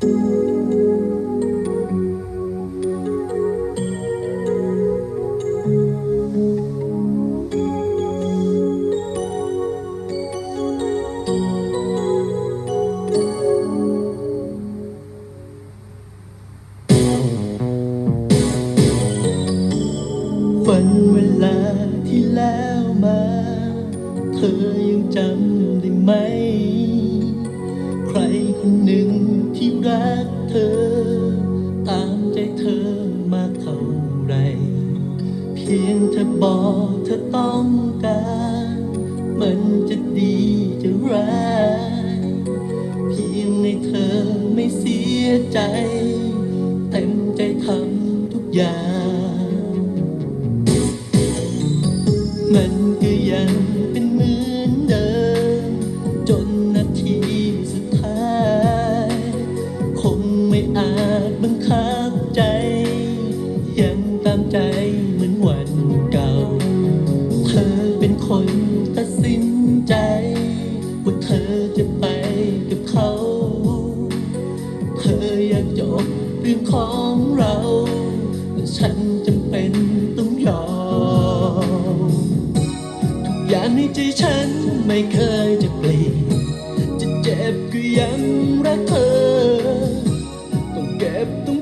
วันเวลาที่แล้วมา เธอยังจำได้ไหม หนึ่งที่รักเธอ ตามใจเธอมาเท่าไร เพียงเธอบอกเธอต้องการ มันจะดีจะร้ายเพียงให้เธอไม่เสียใจ เต็มใจทำทุกอย่าง มันก็ยังเป็นเหมือ ทับใจ ยังตามใจเหมือนวันเก่า เธอเป็นคนตัดสินใจ ว่าเธอจะไปกับเขา เธออยากจบเรื่องของเราแต่ฉันจำเป็นต้องยอมทุกอย่างในใจฉันไม่เคยจะเปลี่ยนจะเจ็บก็ยังรักเธอ ต้องเก็บต้อง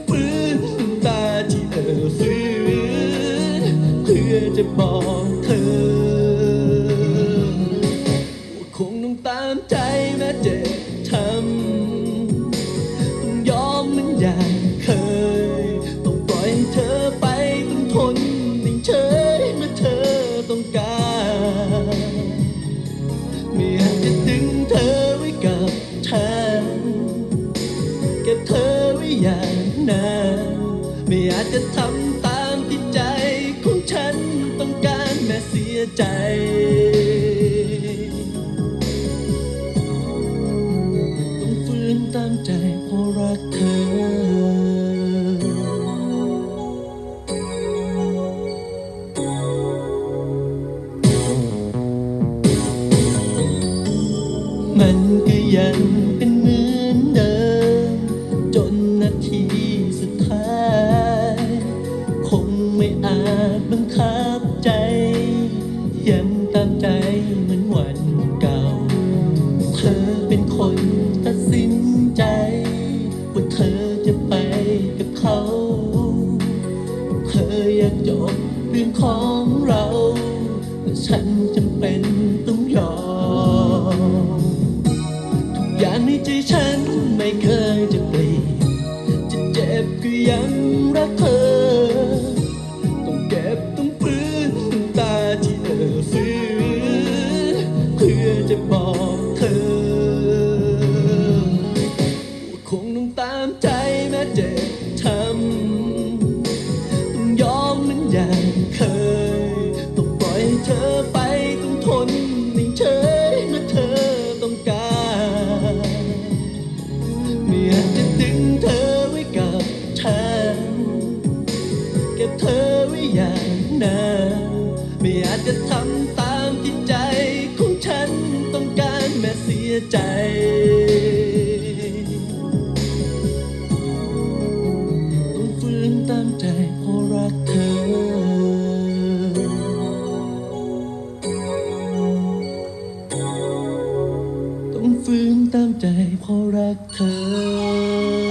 ไม่อาจจะทำตามที่ใจของฉันต้องการแม้เสียใจ ต้องฝืนตามใจเพราะรักเธอมันก็ยังเป็น เป็นคนตัดสินใจ ว่าเธอจะไปกับเขาเธออยากจบเรื่องของเราแต่ฉันจำเป็นต้องยอมทุกอย่างในใจฉันไม่เคยจะเปลี่ยนจะเจ็บก็ยังรักเธอ นานไม่อาจจะทำตามที่ใจของฉันต้องการแม้เสียใจต้องฝืนตามใจเพราะรักเธอต้องฝืนตามใจเพราะรักเธอ